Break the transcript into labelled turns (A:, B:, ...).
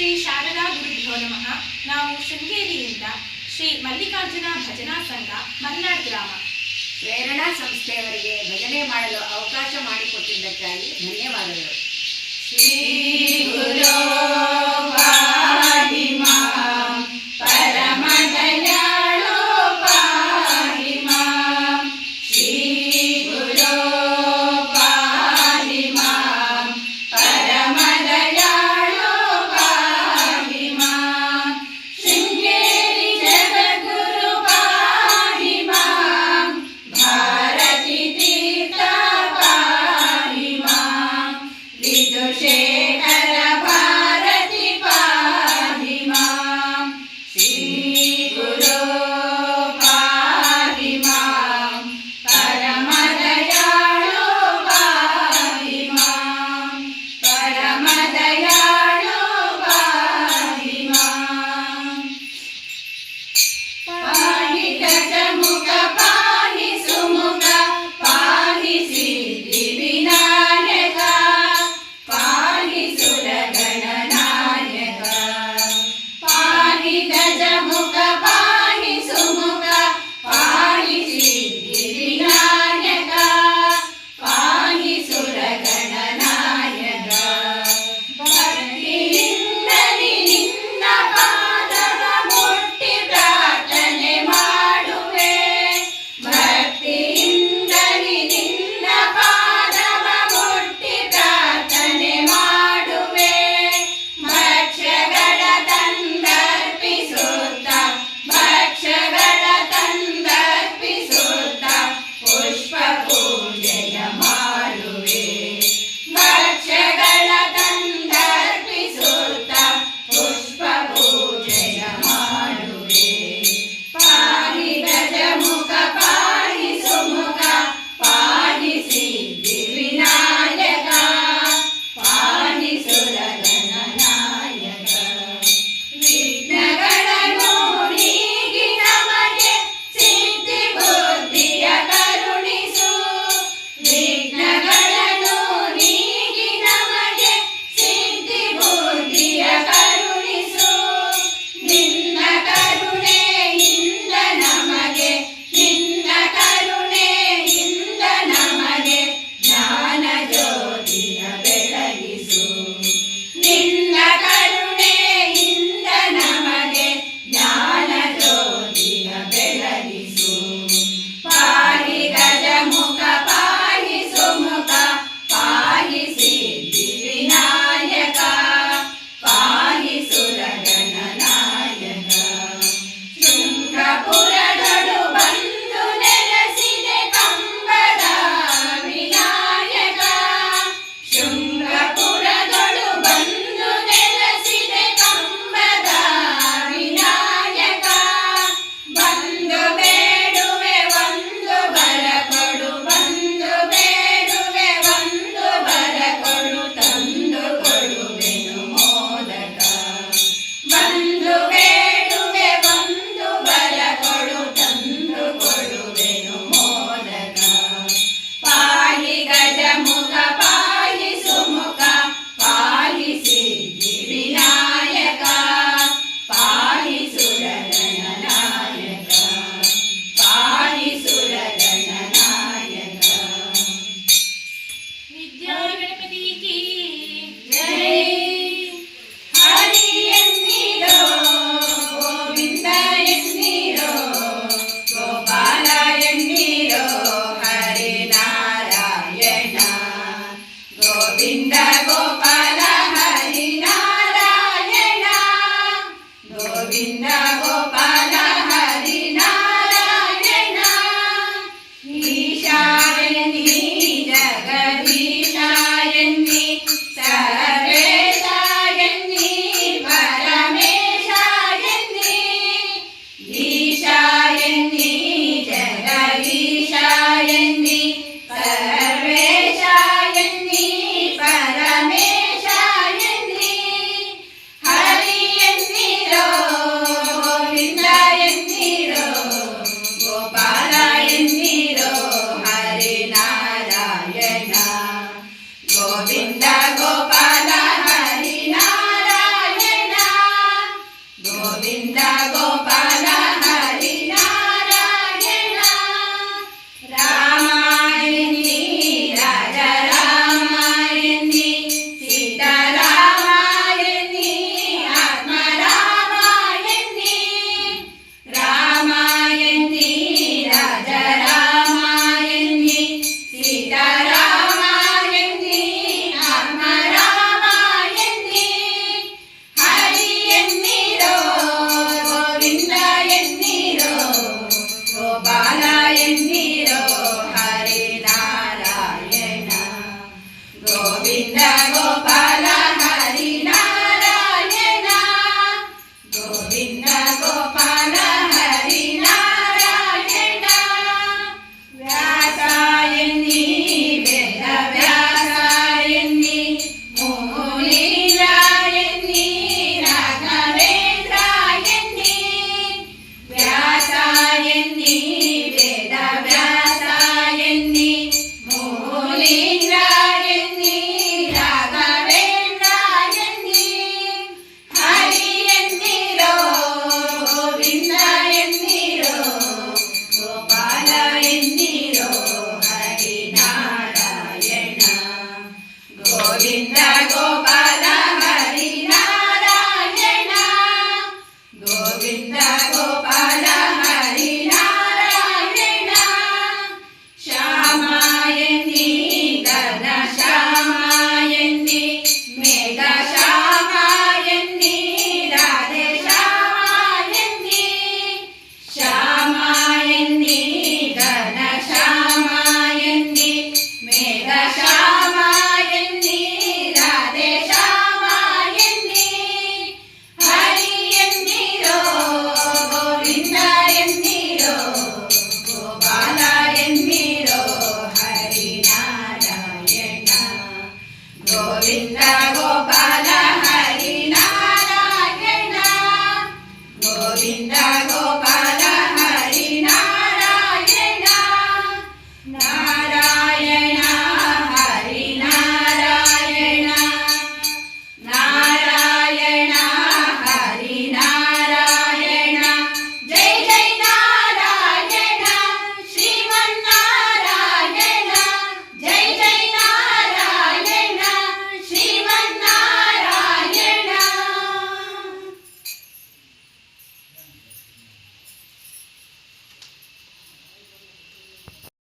A: ಶ್ರೀ ಶಾರದಾ ಗುರುಭ್ಯೋ ನಮಃ. ನಾವು ಶೃಂಗೇರಿಯಿಂದ ಶ್ರೀ ಮಲ್ಲಿಕಾರ್ಜುನ ಭಜನಾ ಸಂಘ ಮಲ್ನಾಡ್ ಗ್ರಾಮ.
B: ಪ್ರೇರಣಾ ಸಂಸ್ಥೆಯವರಿಗೆ ಭಜನೆ ಮಾಡಲು ಅವಕಾಶ ಮಾಡಿಕೊಟ್ಟಿದ್ದಕ್ಕಾಗಿ ಧನ್ಯವಾದಗಳು.
A: ಶ್ರೀ